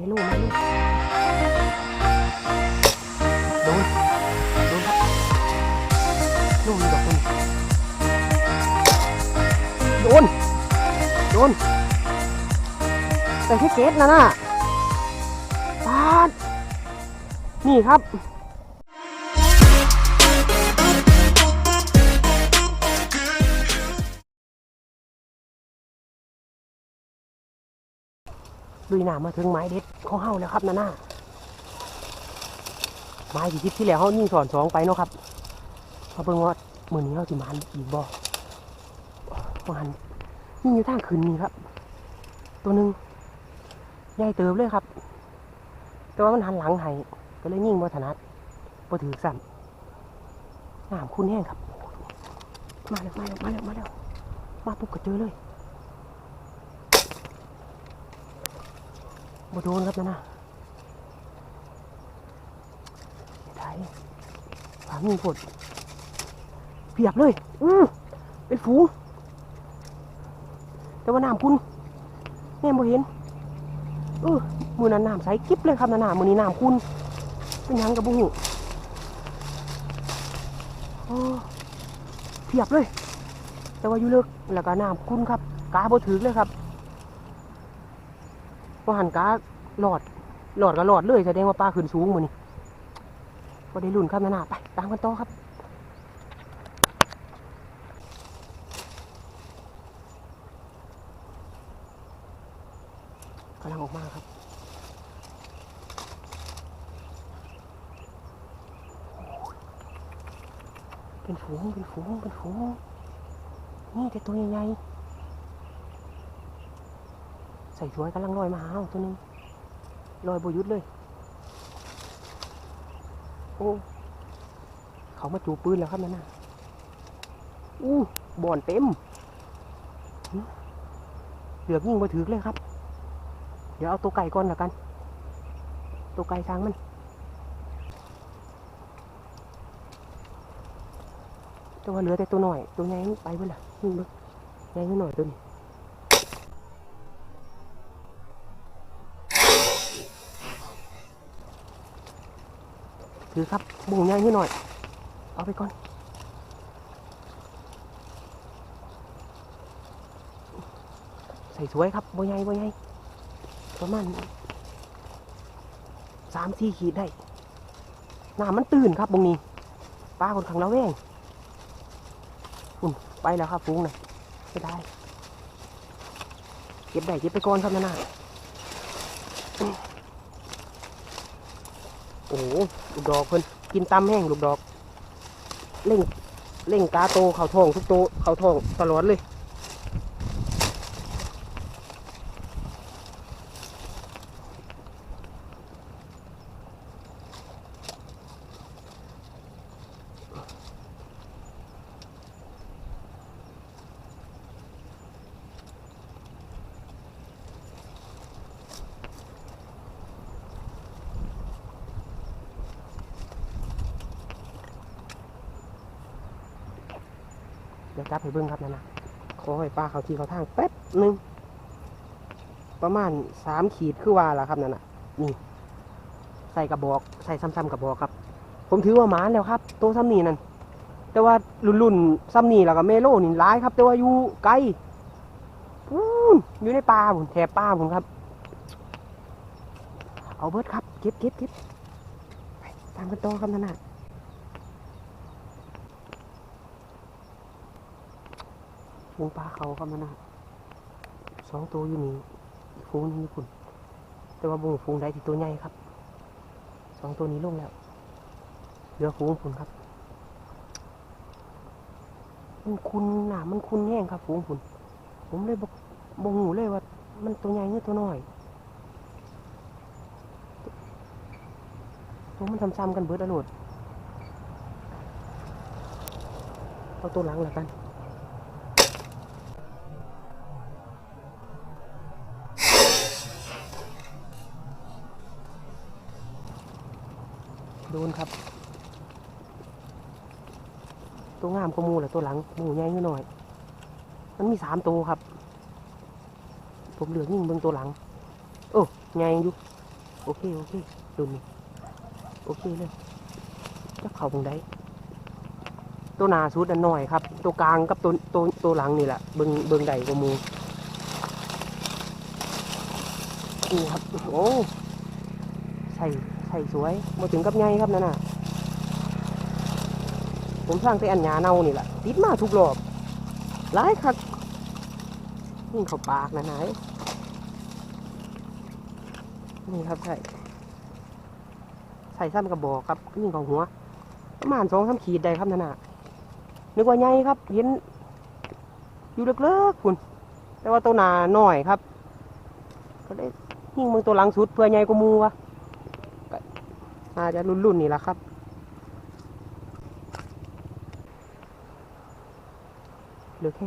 ไม่รู้ไม่รู้โดนโดนครับลูกมีดอกคุณโดนโดนแต่ที่เกตนะน่ะปาดนี่ครับ ลุยหนามาถึงไม้เด็ดของเฮาแล้วครับนาน่าไม้ที่ทิพที่แล้วเฮายิ่งสอนสองไปเนาะครับเขาเบิ่งว่ามือนี้เฮาสิมันอีกบ่มันยิ่อยู่ทางคืนนี้ครับ ตัวหนึ่งใหญ่เติบเลยครับ แต่ว่ามันหันหลังให้ก็เลยยิ่งบ่ถนัดบ่ถือสั่นน้ำคุณแห้งครับ มาแล้วมาแล้วมาแล้วมาแล้วมาปุ๊บก็เจอเลย บ่โดนครับนะนะไทยฝามีฝดเพียบเลย อือเป็นฝูงแต่ว่าน้ำคุณแม่บ่เห็นเออมือนั้นน้ำใสกิ๊บเลยครับนะนะมือนี้น้ำคุณเป็นยังกับบุหูโอ้เพียบเลย แต่ว่าอยู่เลิกแล้วก็น้ำคุณครับกาบ่ถือเลยครับ พอหันกาหลอดหลอดก็หลอดเลยแสดงว่าปลาขึ้นสูงมือนี่ก็ได้ลุ่นครับนานาไปตามกันต่อครับกำลังออกมาครับเป็นฝูงเป็นฝูงเป็นฝูงนี่แต่ตัวใหญ่ๆ ส่ช่วยกำลังลอยมาเอาตัวหนึงลอยบยุดเลย โอ้ เขามาจูปืนแล้วครับนั่นน่ะอู้บ่อนเต็มเหลือบยิงมาถือเลยครับ เดี๋ยวเอาตัวไก่ก่อนละกัน ตัวไก่ทางมันต่ว่าเหลือแต่ตัวหน่อย ตัวใหญ่ไปเพื่อละนี่เบิ่งใหญ่นิดหน่อยตัวนี้ ถือครับบุ่งใหญ่นิดหน่อย เอาไปก่อนใส่สวยครับบ่ใหญ่บ่ใหญ่ประมาณสามสี่ขีดได้น้ำมันตื่นครับบงนี้ปลาคนขังละแวงอุ่นไปแล้วครับฟุ้งนะไม่ได้ เก็บได้เก็บไปก่อนครับนานา โอ้โหลูกดอกเพิ่นกินตำแห้งลูกดอก เล่งเล่งกาโตเข่าทองทุกโตเข่าทองตลอดเลย ดี๋ยวจับให้เบิ้งครับนั่นนะขอให้ปลาเขาทีเขาทางแป๊บหนึ่งประมาณสามขีดคือว่าล่ะครับนั่นน่ะนี่ใส่กระบอกใส่ซ้ำๆกระบอกครับ ผมถือว่าหมานแล้วครับตัวซ้ำนี่นั่นแต่ว่ารุ่นๆซ้ำนี่แล้วก็เมโลนี่ร้ายครับ แต่ว่าอยู่ไกลพูนอยู่ในป่าผมแถบป่าผมครับ เอาเบิร์ดครับเก็บเก็บเก็บไปตามกันต่อครับนั่นน่ะ ฟูงปลาเขาก็มานะสองตัวอยู่นี่ฟูงหนึงญี่ปุ่นแต่ว่าบุงฟูงใดที่ตัวใหญ่ครับสองตัวนี้ลงแล้วเหลือฟูงผุนครับมันคุณหนามันคุณแห้งครับฟูงผุนผมเลยบอกบงหูเลยว่า มันตัวใหญ่หรือตัวน้อยผมมันซ้ำๆกันเบิดอรรถเอาตัวหลังแล้วกัน โดนครับ ตัวงามก็มูแหละตัวหลังหมูใหญ่นิดหน่อย มันมีสามตัวครับ ผมเหลือยิ่งเบิ่งตัวหลัง โอ้ใหญ่อยู่โอเคโอเคดุนโอเคเลยจะเข่าตรงใดตัวหนาสุดอันหน่อยครับ ตัวกลางกับตัวตัวตัวหลังนี่แหละเบิงเบิงใดกว่ามูนี่ครับโอ้ใส่ ใส่สวยมาถึงกับไงครับนั่นน่ะ ผมสร้างแต่อันหยาเน่านี่แหละติดมาทุกรอบหลายคักนี่เขาปากนะนายนี่ครับใส่ใส่ซ้ำกระบอกครับยิ่งของหัวประมาณสองสามขีดได้ครับนั่นน่ะนึกว่าใหญ่ครับ เห็น อยู่เล็กๆคุณ แต่ว่าตัวหนาหน่อยครับ ก็ได้ยิ่งมึงตัวหลังสุดเพื่อใหญ่กว่ามูวะ อาจจะรุ่นๆนี่แหละครับเหลือแค่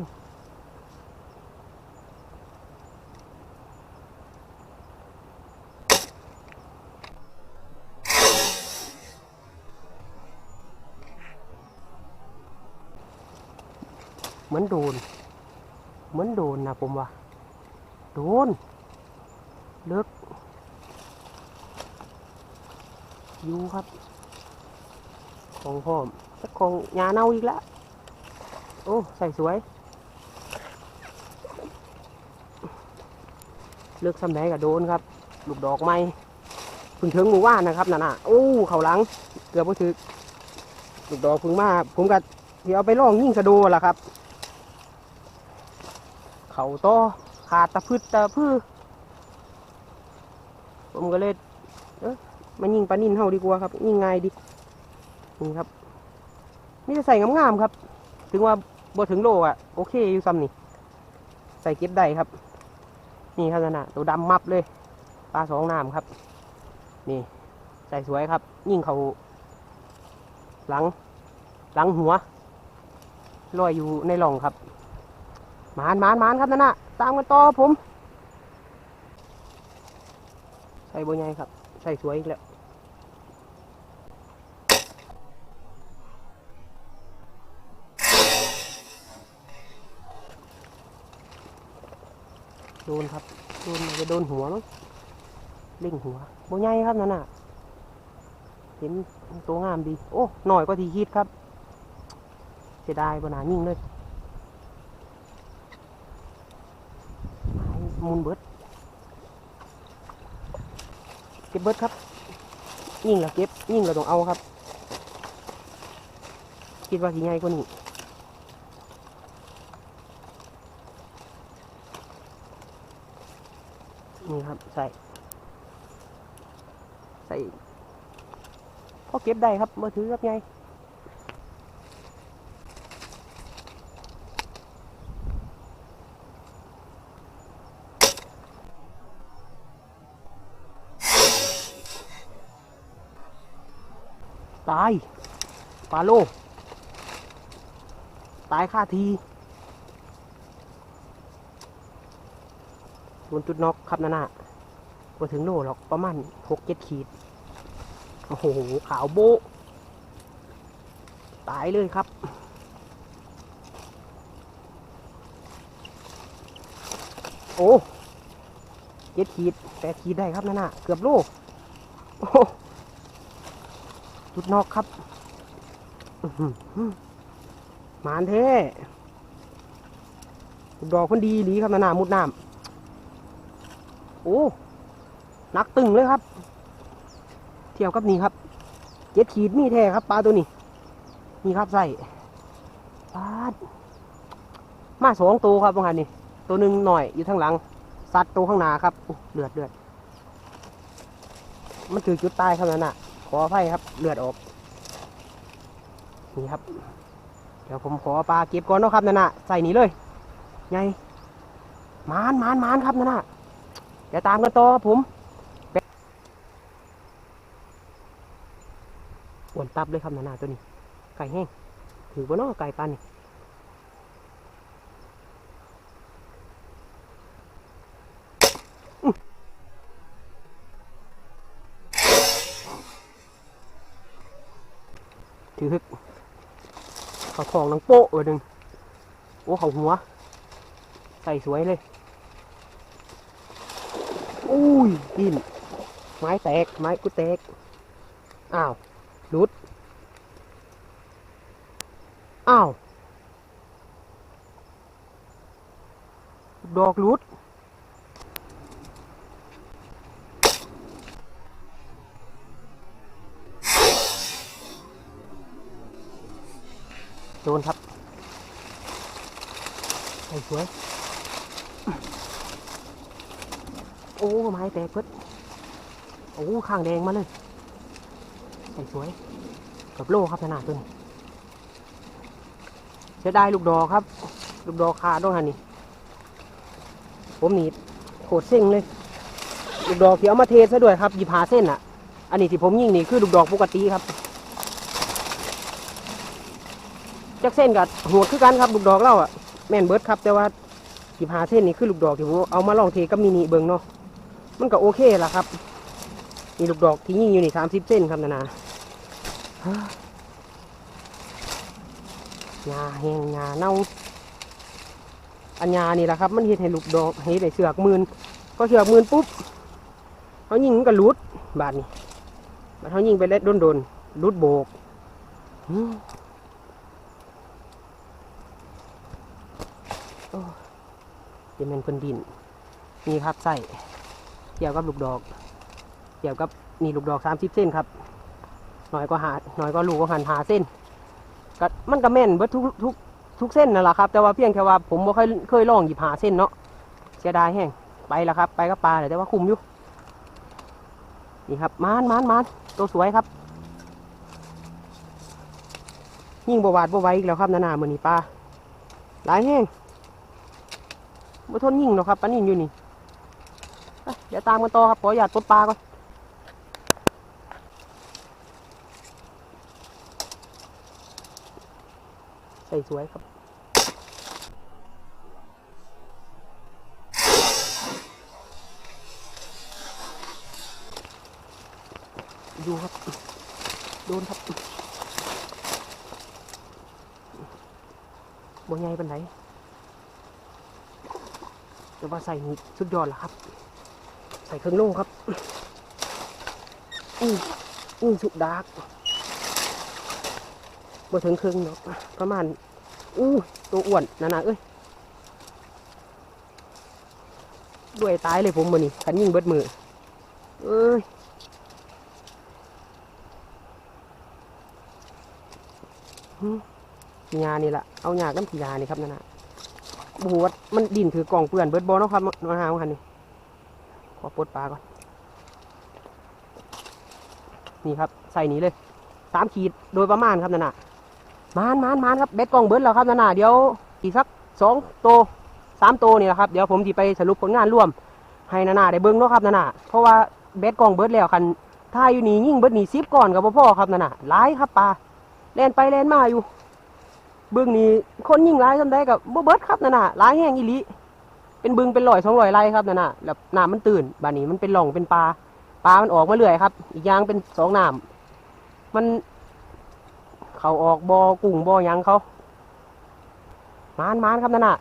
เหมือนโดน เหมือนโดนนะผมว่า โดน เลิกอ ยูครับของพ่อมสักของยาเน่าอีกแล้ว โอ้ ใส่สวยเลือกสำแดงกับโดนครับ ลูกดอกไม้พึ่งถึงหมู่ว่านนะครับนั่นน่ะโอ้เขาหลัง เกือบบ่ถึกลูกดอกพึ่งมาผมก็เดี๋ยวเอาไปล่องยิ่งสะโดล่ะครับ เขาต่อขาดตะพืชตะพือผมก็เลย งปลานิ่นเฮาดีกว่าครับยิงง่ายดีนี่ครับนี่จะใส่งามๆครับ ถึงว่าบ่ถึงโลอะโอเคอยู่ซ้ำนี่ใส่เก็บได้ครับ นี่ครับนั่นะตัวดำมับเลยปลาสองน้ำครับ นี่ ใส่สวยครับ ยิ่งเขาหลัง หลังหัวลอยอยู่ในหล่องครับมานมานมานครับนั่นน่ะตามกันต่อผม ใส่โบใหญ่ครับ ใส่สวยอีกแล้ว โดนครับ โดนอาจจะโดนหัวมั้งเล่งหัวโบใหญ่ครับนั่นน่ะ เห็นตัวงามดี โอ้หน่อยก็ทีคิดครับ เสียดายบนายิ่งเลยมูลเบิร์ดเก็บเบิร์ดครับ ยิ่งละเก็บยิ่งละต้องเอาครับ คิดว่าทีใหญ่กว่านี้ นี่ครับใส่ใส่พอเก็บได้ครับมาถือครับไงตายปลาโล ตายค่าทีโด นจุดน็อกครับนานาพอถึงโลหรอกประมาณหกเจ็ดขีด โอ้โห ขาวโบตายเลยครับ โอ้เจ็ดขีดแปดขีดได้ครับนั่นน่ะ เกือบโลโอ้จุดนอกครับหมานเท่ดอกคนดีดีครับนั่นน่ะมุดน้ำ โอ้หนักตึงเลยครับ เทียบกับนี่ครับเจ็ดขีดมีแท้ครับปลาตัวนี้ นี่ครับใส่ปลามาสองตัวครับบางคันนี่ตัวหนึ่งหน่อยอยู่ทางหลังสัตว์ตัวข้างหน้าครับเลือดเลือดมันถือจุดตายครับนั่นน่ะ ขออภัยครับเลือดออกนี่ครับ เดี๋ยวผมขอปลาเก็บก่อนนะครับนั่นน่ะใส่นี่เลยไงมานมานมานครับนั่นน่ะ ดี๋ยวตามกันต่อครับผมอวนตับเลยครับนานาตัวนี้ ไก่แห้งถือว่าน้อไก่ปานนี่ถือฮึกเขาทองนังโป๊ะเลยหนึ่งโอ้เขาหัว ใส่สวยเลย อุ้ยดิน ไม้แตก ไม้กูแตก อ้าวหลุด อ้าว ดอกหลุดโดนครับใส่สวย โอ้ไม้แตกเพิดโอ้ข้างแดงมาเลยใส่สวยกับโลครับขนาดตัวนี้เสียดายลูกดอกครับ ลูกดอกขาดด้วยฮะนี่ผมหนีโคตรเซ็งเลย ลูกดอกที่เอามาเทซะด้วยครับหยิบหาเส้นอะ อันนี้ที่ผมยิงนี่คือลูกดอกปกติครับจักเส้นกับหัวคือกันครับลูกดอกเล่าอะแม่นเบิร์ดครับ แต่ว่าหยิบหาเส้นนี่คือลูกดอกที่ผมเอามาลองเทกับมินิเบิงเนาะ มันก็โอเคละครับ มีลูกดอกที่ยิงอยู่นี่สามสิบเส้นครับนานาหญ้าแห้งหญ้าเน่าอันหญ้านี่แหละครับ มันเห็ดให้ลูกดอกเห็ดให้เสือกมืนพอเสือกมืนปุ๊บเขายิงมันก็หลุดบาดนี่บาดเขายิงไปเล็ดโดนๆลุดโบกอืมโอ้ยเป็นแมนเพิ่นดิน นี่ครับใส่ กี่ยวกับลูกดอก เกี่ยวกับนี่ลูกดอกสามสิบเส้นครับน้อยก็หาน้อยก็ลูกก็หันหาเส้นก็มันก็แม่นเบิดทุกทุกทุกเส้นนั่นแหละครับ แต่ว่าเพียงแค่ว่าผมบ่เคยเคยลองหยิบหาเส้นเนาะเสียดายแห้งไปแล้วครับ ไปก็ปลาแต่ว่าคุมอยู่นี่ครับมานมานมานตัวสวยครับ ยิ่งบวาดบวไวอีกแล้วครับนานาเมือนี่ปลาหลายแห้งบ่ทนยิ่งหรอกครับปลานิ่อยู่นี่ เดี๋ยวตามกันต่อครับขออยาตดปลาก่อนใส่สวยครับดูครับ โดนครับบนไงปันไหนแต่ว่าใส่นี่สุดยอดแล้วครับ ส่เครื่องโล่ครับอืออือสุดดาร์กบ่ถึงครึ่งเนาะประมาณอู้ตัวอ้วนนานาเอ้ยด้วยตายเลยผมมือนี่ขันยิงเบิดมือ เอ้ยหืมยานี่ละเอาหยากน้ำขียานี่ครับนานาบูวัดมันดินถือกล่องเปื่อนเบิดบอลนาะครับมาหาคันนี้ข อปลดปลาก่อน นี่ครับ ใส่นี้เลยสามขีดโดยประมาณครับนานะมานมานมานครับเบ็ดกองเบิร์ดแล้วครับนานะเดี๋ยวอีกสักสองโตสามโตนี่แหละครับ เดี๋ยวผมจะไปสรุปผลงานร่วม ให้นานาได้เบิ้งเนาะครับนานะเพราะว่าเบ็ดกองเบิร์ดแล้วคันถ้าอยู่นี่ยิ่งเบิร์ดนี่ซิบก่อนกับพ่อครับนานะหลายครับปลาแล่นไปแล่นมาอยู่ เบิ้งนี่คนยิ่งหลายทำได้กับบ่เบิร์ดครับนานะหลายแห้งอีหลี เป็นบึงเป็นลอยสองลอยไรครับนั่นน่ะแล้วน้ำมันตื่นบานนี้มันเป็นหล่องเป็นปลาปลามันออกมาเรื่อยครับ อีกอย่างเป็นสองน้ำมันเขาออกบอกุ้งบอยังเขามานมานครับนั่นน่ะ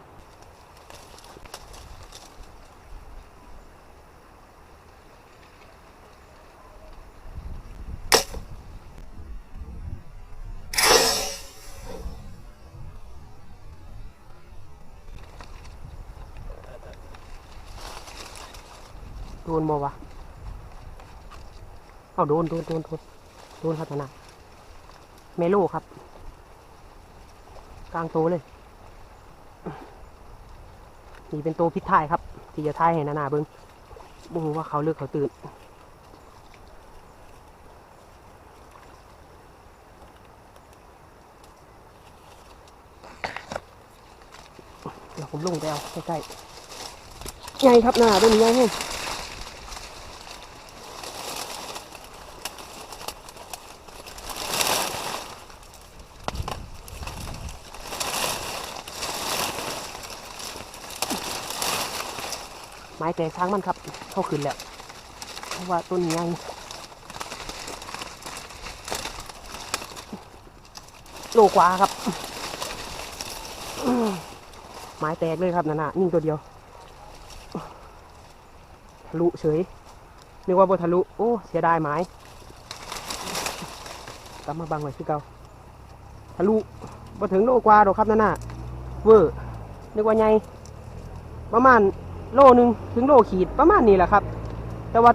นบอวะเอาโดนโดนโดนโดนโดนครับนั่นน่ะเมโลครับ กลางโตเลยนี่เป็นโตพิษทายครับ ที่จะทายให้นานาเบิ้งบูว่าเขาเลือกเขาตื่นเดี๋ยวผมลงไปเอาใกล้ๆใหญ่ครับนาตัวนี้ใหญ่แห้ แต่ช้างมันครับเข้าขึ้นแล้ว เพราะว่าต้นนี้ใหญ่โลกว่าครับ ไม้แตกเลยครับนั่นน่ะนิ่งตัวเดียว ทะลุเฉยนึกว่าบทะลุ โอ้ เสียดายไม้กลับมาบังไว้คือเก่าทะลุบ่ถึงโลกว่าดอกครับนั่นน่ะเวอร์นึกว่าไงประมาณ โลหนึ่งถึงโลขีดประมาณนี้แหละครับ แต่ว่า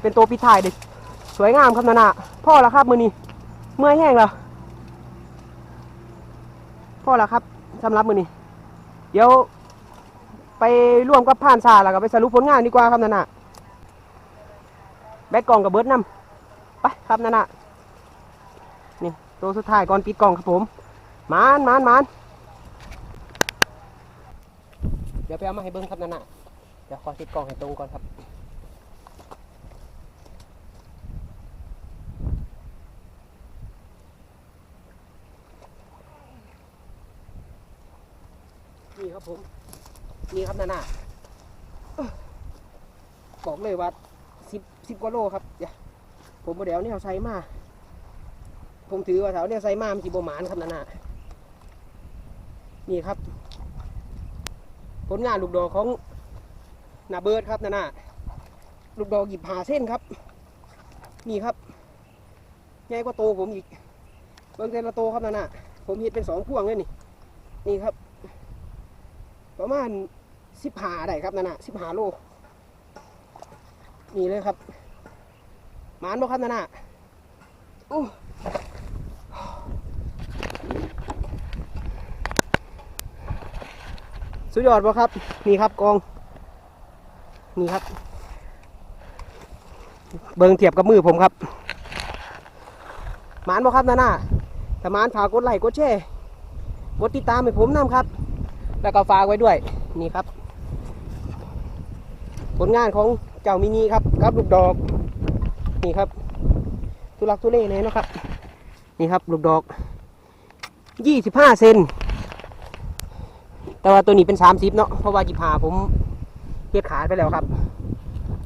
เป็นตัวปิดท้ายเด็กสวยงามครับนั่นะพ่อล้วครับมือนี้เมื่อยแห้งแล้วพ่อล้วครับสำหรับมือนี้ เดี๋ยวไปร่วมกับผ่านซาแล้วก็ไปสรุปผลงานดีกว่าครับนั่นะแบกกล่องกับเบิร์ดนำไปครับนั่นะนี่ตัวสุดท้ายก่อนปิดกล่องครับผมมานมานมานเดี๋ยวไปเอามาให้เบิ้งครับนั่นน่ะเดี๋ยวขอติดกล่องให้ตรงก่อนครับนี่ครับผมนี่ครับนานาเอ้อบอกเลยว่าสิบสิบกว่าโลครับเดี๋ยวผมบ่เดี๋ยวนี่ยใส่มาผมถือว่าแถวเนี่ยใส่มามันจีบหมานครับนานนานี่ครับ ลงานลูกดอกของนาเบิร์ดครับนานาลูกดอกหยิบหาเส้นครับ นี่ครับใหญ่กว่าโตผมอีกเบิ้งเซนละโตครับนานาผมเห็ดเป็นสองพวงเลยนี่ นี่ครับ ประมาณสิบหาได้ครับนั่นน่ะสิบหาโลนี่เลยครับหมานบ่ครับนั่นะอู้ สุดยอดบ่ครับ นี่ครับกอง นี่ครับ เบิงเทียบกับมือผมครับหมานบ่ครับนั่นน่ะถ้ามานฝากกดไลค์กดแชร์กดติดตามให้ผมนำครับ แล้วก็ฝากไว้ด้วย นี่ครับ ผลงานของเจ้ามินิครับกับลูกดอก นี่ครับ ทุลักทุเลเลยนะครับ นี่ครับ ลูกดอกยี่สิบห้าเซน แต่ว่าตัวนี้เป็นสามสิบเนาะเพราะว่าจิพาผมเพียขาดไปแล้วครับ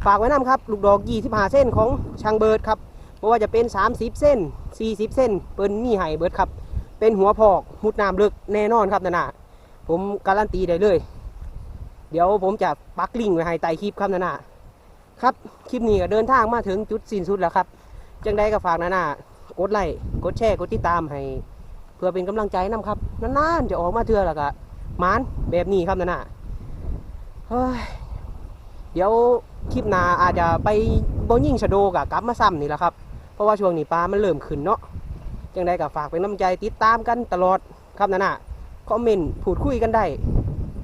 ฝากไว้น้ำครับ ลูกดอกยี่สิบห้าเส้นของช่างเบิร์ดครับเพราะว่าจะเป็นสามสิบเส้นสี่สิบเส้นเปิ้นมีไห่เบิร์ดครับ เป็นหัวพอกมุดน้ำลึกแน่นอนครับนานาผมการันตีได้เลย เดี๋ยวผมจะปักลิงไว้ให้ใต้คลิปครับนานาครับ คลิปนี้ก็เดินทางมาถึงจุดสิ้นสุดแล้วครับ จังใดก็ฝากนานากดไลค์กดแชร์กดติดตามให้ เพื่อเป็นกำลังใจนํครับนานๆจะออกมาเทื่อแล้วก็ มานแบบนี้ครับนานาเฮ้ยเดี๋ยวคลิปหน้าอาจจะไปบอยิ่งชะโดกับกลับมาซ้ำนี่แหละครับ เพราะว่าช่วงนี้ปลามันเริ่มขึ้นเนาะจังใดก็ฝากเป็นน้ำใจติดตามกันตลอดครับนานาคอมเมนต์พูดคุยกันได้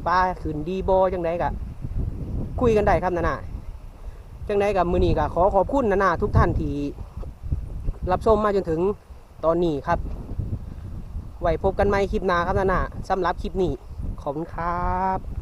ปลาขืนดีบอจังไดกะคุยกันได้ครับนานาจังไดกับมือนี้ก็ขอขอบคุณนานาทุกท่านที่รับชมมาจนถึงตอนนี้ครับ ไว้พบกันใหม่คลิปหน้าครับนานาสำหรับคลิปนี้ ขอบคุณครับ